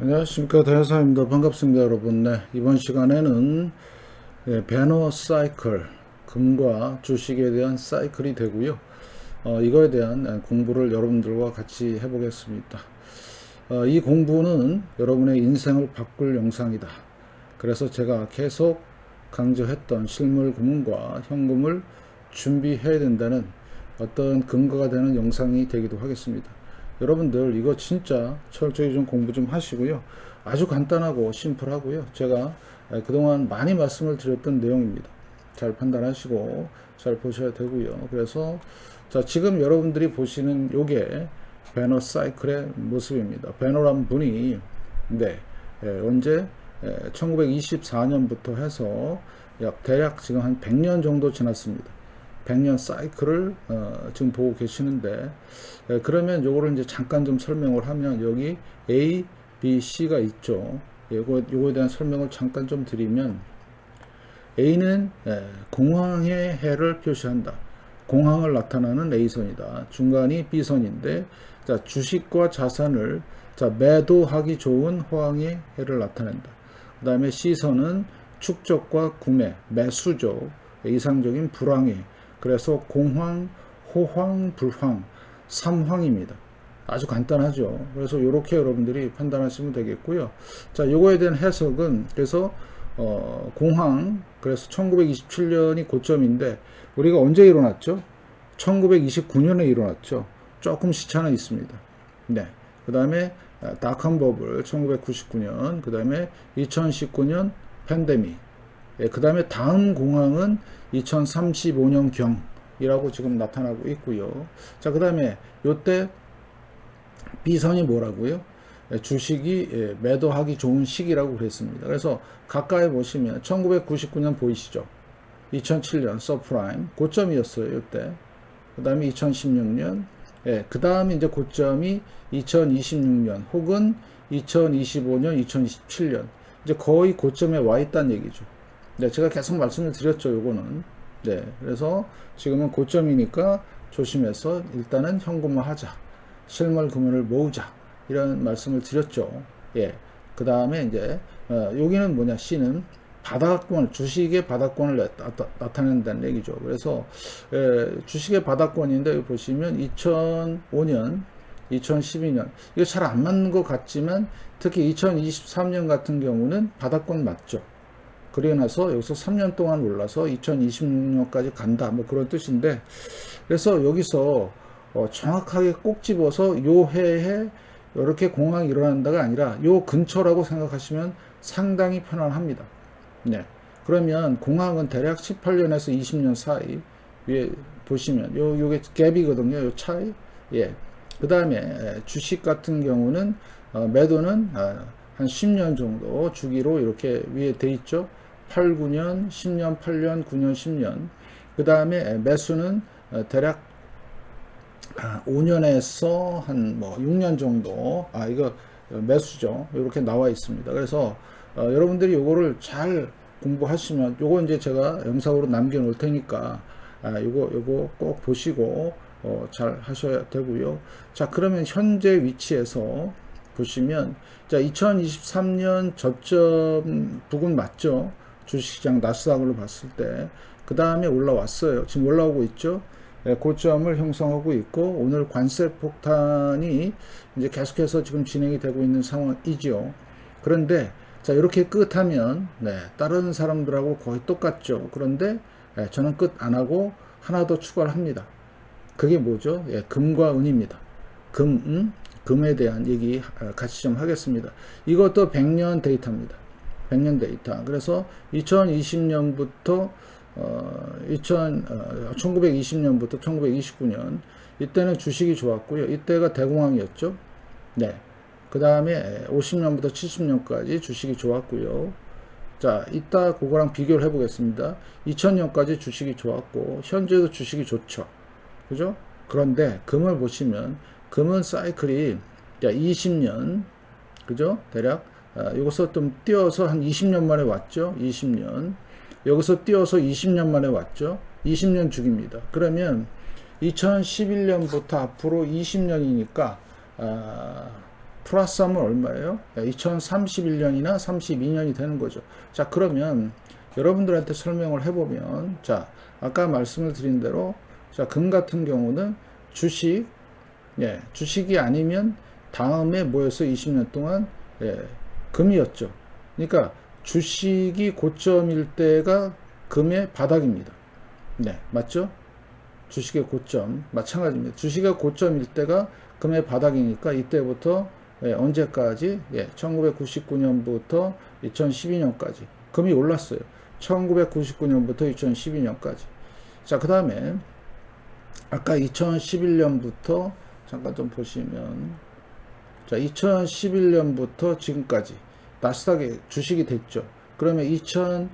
안녕하십니까 대사입니다. 반갑습니다 여러분. 네, 이번 시간에는 예, 배너 사이클 금과 주식에 대한 사이클이 되고요. 어, 이거에 대한 예, 공부를 여러분들과 같이 해보겠습니다. 어, 이 공부는 여러분의 인생을 바꿀 영상이다. 그래서 제가 계속 강조했던 실물 금융과 현금을 준비해야 된다는 어떤 근거가 되는 영상이 되기도 하겠습니다 여러분들 이거 진짜 철저히 좀 공부 좀 하시고요. 아주 간단하고 심플하고요. 제가 그동안 많이 말씀을 드렸던 내용입니다. 잘 판단하시고 잘 보셔야 되고요. 그래서 자 지금 여러분들이 보시는 요게 배너 사이클의 모습입니다. 배너란 분이 네 예, 언제 예, 1924년부터 해서 약 대략 지금 한 100년 정도 지났습니다. 100년 사이클을 어, 지금 보고 계시는데 에, 그러면 요거를 이제 잠깐 좀 설명을 하면 여기 A, B, C가 있죠. 요거 요거에 대한 설명을 잠깐 좀 드리면 A는 에, 공황의 해를 표시한다. 공황을 나타나는 A선이다. 중간이 B선인데 자, 주식과 자산을 자, 매도하기 좋은 호황의 해를 나타낸다. 그 다음에 C선은 축적과 구매, 매수죠. 이상적인 불황의 그래서 공황, 호황, 불황, 삼황입니다. 아주 간단하죠. 그래서 이렇게 여러분들이 판단하시면 되겠고요. 자, 요거에 대한 해석은 그래서 어, 공황 그래서 1927년이 고점인데 우리가 언제 일어났죠? 1929년에 일어났죠. 조금 시차는 있습니다. 네. 그 다음에 닷컴 버블 1999년, 그 다음에 2019년 팬데믹. 예, 그 다음에 다음 공황은 2035년경이라고 지금 나타나고 있고요. 자, 그 다음에 요때 B선이 뭐라고요? 예, 주식이 예, 매도하기 좋은 시기라고 그랬습니다. 그래서 가까이 보시면 1999년 보이시죠? 2007년 서프라임 고점이었어요. 요때. 그 다음에 2016년 예, 그 다음에 이제 고점이 2026년 혹은 2025년, 2027년 이제 거의 고점에 와 있다는 얘기죠. 네, 제가 계속 말씀을 드렸죠, 요거는. 네, 그래서 지금은 고점이니까 조심해서 일단은 현금화 하자. 실물 금융을 모으자. 이런 말씀을 드렸죠. 예. 그 다음에 이제, 어, 여기는 뭐냐, C는 바닥권, 주식의 바닥권을 나타, 낸다는 얘기죠. 그래서, 예, 주식의 바닥권인데, 여기 보시면 2005년, 2012년, 이거 잘안 맞는 것 같지만, 특히 2023년 같은 경우는 바닥권 맞죠. 나서 여기서 3년 동안 올라서 2026년까지 간다. 뭐 그런 뜻인데, 그래서 여기서 어 정확하게 꼭 집어서 요 해에 이렇게 공황이 일어난다가 아니라 요 근처라고 생각하시면 상당히 편안합니다. 네. 그러면 공황은 대략 18년에서 20년 사이 위에 보시면 요 요게 갭이거든요. 요 차이. 예. 그다음에 주식 같은 경우는 어 매도는 아, 한 10년 정도 주기로 이렇게 위에 돼 있죠. 8, 9년, 10년, 8년, 9년, 10년. 그 다음에 매수는 어, 대략 5년에서 한 뭐 6년 정도. 아, 이거 매수죠. 이렇게 나와 있습니다. 그래서 어, 여러분들이 요거를 잘 공부하시면 요거 이제 제가 영상으로 남겨 놓을 테니까 아, 요거 요거 꼭 보시고 어, 잘 하셔야 되고요. 자, 그러면 현재 위치에서 보시면 자 2023년 저점 부근 맞죠? 주식시장 나스닥으로 봤을 때 그 다음에 올라왔어요. 지금 올라오고 있죠. 예, 고점을 형성하고 있고 오늘 관세 폭탄이 이제 계속해서 지금 진행이 되고 있는 상황이죠. 그런데 자 이렇게 끝하면 네, 다른 사람들하고 거의 똑같죠. 그런데 예, 저는 끝 안 하고 하나 더 추가를 합니다. 그게 뭐죠? 예, 금과 은입니다. 금, 음? 금에 대한 얘기 아, 같이 좀 하겠습니다. 이것도 100년 데이터입니다. 100년 데이터. 그래서 2020년부터 어, 2000, 어, 1920년부터 1929년 이때는 주식이 좋았고요. 이때가 대공황이었죠. 네. 그 다음에 50년부터 70년까지 주식이 좋았고요. 자, 이따 그거랑 비교를 해보겠습니다. 2000년까지 주식이 좋았고 현재도 주식이 좋죠. 그죠? 그런데 금을 보시면 금은 사이클이 20년 그죠? 대략 아, 여기서 좀 뛰어서 한 20년 만에 왔죠. 20년 여기서 뛰어서 20년 만에 왔죠. 20년 주기입니다. 그러면 2011년부터 앞으로 20년이니까 아, 플러스 하면 얼마예요? 2031년이나 32년이 되는 거죠. 자, 그러면 여러분들한테 설명을 해보면, 자, 아까 말씀을 드린 대로, 자, 금 같은 경우는 주식, 예, 주식이 아니면 다음에 뭐였어? 20년 동안, 예, 금이었죠. 그러니까 주식이 고점일 때가 금의 바닥입니다. 네, 맞죠? 주식의 고점, 마찬가지입니다. 주식의 고점일 때가 금의 바닥이니까 이때부터 예, 언제까지? 예, 1999년부터 2012년까지 금이 올랐어요. 1999년부터 2012년까지. 자, 그 다음에 아까 2011년부터 잠깐 좀 보시면 자, 2011년부터 지금까지 나스닥에 주식이 됐죠. 그러면 2022년부터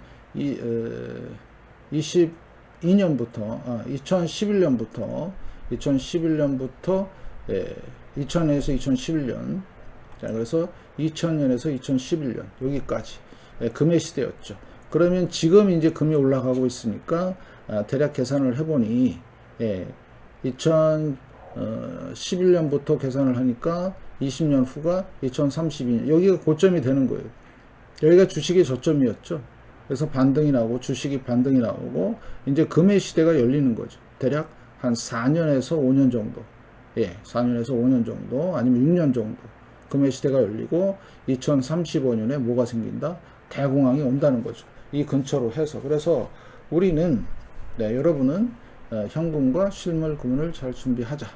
아, 2011년부터 2011년부터 예, 2000년에서 2011년 자, 그래서 2000년에서 2011년 여기까지 예, 금의 시대였죠. 그러면 지금 이제 금이 올라가고 있으니까 아, 대략 계산을 해보니 예, 2011년부터 계산을 하니까 20년 후가 2032년 여기가 고점이 되는 거예요. 여기가 주식의 저점이었죠. 그래서 반등이 나오고 주식이 반등이 나오고 이제 금의 시대가 열리는 거죠. 대략 한 4년에서 5년 정도. 예, 4년에서 5년 정도 아니면 6년 정도 금의 시대가 열리고 2035년에 뭐가 생긴다? 대공황이 온다는 거죠. 이 근처로 해서 그래서 우리는 네, 여러분은 어, 현금과 실물 금을 잘 준비하자.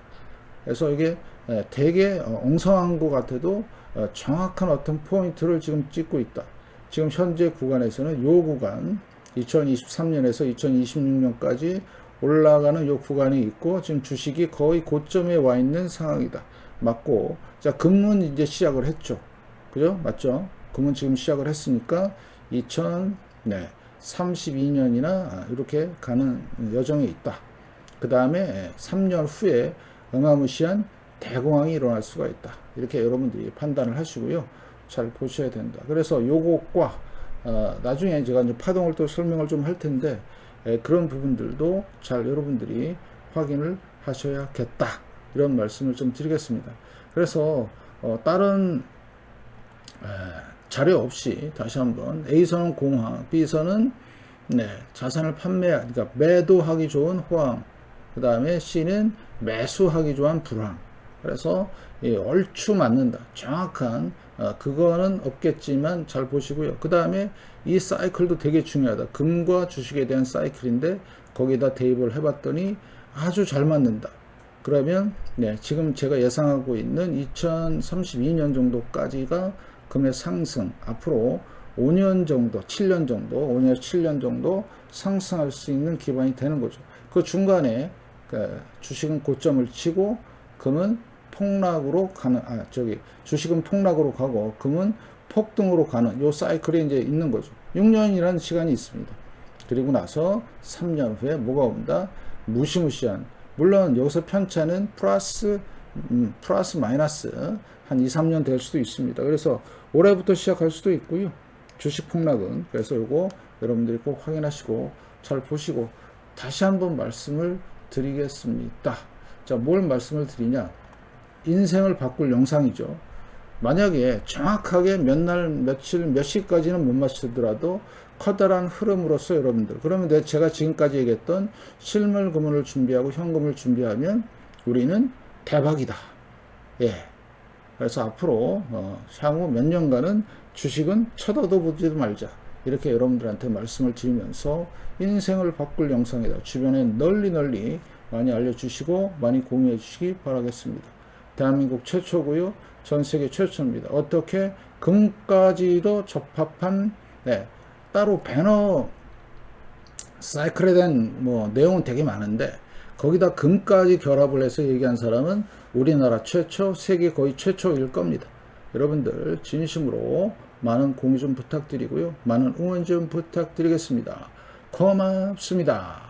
그래서 이게 예, 되게 어, 엉성한 것 같아도 어, 정확한 어떤 포인트를 지금 찍고 있다. 지금 현재 구간에서는 요 구간 2023년에서 2026년까지 올라가는 요 구간이 있고 지금 주식이 거의 고점에 와 있는 상황이다. 맞고 자 금은 이제 시작을 했죠. 그죠? 맞죠? 금은 지금 시작을 했으니까 2032년이나 이렇게 가는 여정에 있다. 그 다음에 3년 후에 어마무시한 대공황이 일어날 수가 있다. 이렇게 여러분들이 판단을 하시고요. 잘 보셔야 된다. 그래서 요것과 어, 나중에 제가 이제 파동을 또 설명을 좀 할 텐데 에, 그런 부분들도 잘 여러분들이 확인을 하셔야겠다. 이런 말씀을 좀 드리겠습니다. 그래서 어, 다른 에, 자료 없이 다시 한번 A선은 공황, B선은 네, 자산을 판매, 그러니까 매도하기 좋은 호황, 그 다음에 C는 매수하기 좋은 불황. 그래서 얼추 맞는다. 정확한 어, 그거는 없겠지만 잘 보시고요. 그 다음에 이 사이클도 되게 중요하다. 금과 주식에 대한 사이클인데 거기다 대입을 해봤더니 아주 잘 맞는다. 그러면 네, 지금 제가 예상하고 있는 2032년 정도까지가 금의 상승 앞으로 5년 정도, 7년 정도, 5년, 7년 정도 상승할 수 있는 기반이 되는 거죠. 그 중간에 그 주식은 고점을 치고 금은 폭락으로 가는 아 저기 주식은 폭락으로 가고 금은 폭등으로 가는 요 사이클이 이제 있는 거죠. 6년이라는 시간이 있습니다. 그리고 나서 3년 후에 뭐가 온다? 무시무시한 물론 여기서 편차는 플러스 음, 플러스 마이너스 한 2, 3년 될 수도 있습니다. 그래서 올해부터 시작할 수도 있고요. 주식 폭락은 그래서 요거 여러분들이 꼭 확인하시고 잘 보시고 다시 한번 말씀을 드리겠습니다. 자, 뭘 말씀을 드리냐? 인생을 바꿀 영상이죠. 만약에 정확하게 몇 날, 며칠, 몇 시까지는 못 맞추더라도 커다란 흐름으로서 여러분들, 그러면 내 제가 지금까지 얘기했던 실물 금을 준비하고 현금을 준비하면 우리는 대박이다. 예. 그래서 앞으로 어, 향후 몇 년간은 주식은 쳐다도 보지도 말자. 이렇게 여러분들한테 말씀을 드리면서 인생을 바꿀 영상이다. 주변에 널리 널리 많이 알려주시고 많이 공유해 주시기 바라겠습니다. 대한민국 최초고요. 전 세계 최초입니다. 어떻게 금까지도 접합한 네, 따로 배너 사이클에 대한 뭐 내용은 되게 많은데 거기다 금까지 결합을 해서 얘기한 사람은 우리나라 최초, 세계 거의 최초일 겁니다. 여러분들 진심으로 많은 공유 좀 부탁드리고요. 많은 응원 좀 부탁드리겠습니다. 고맙습니다.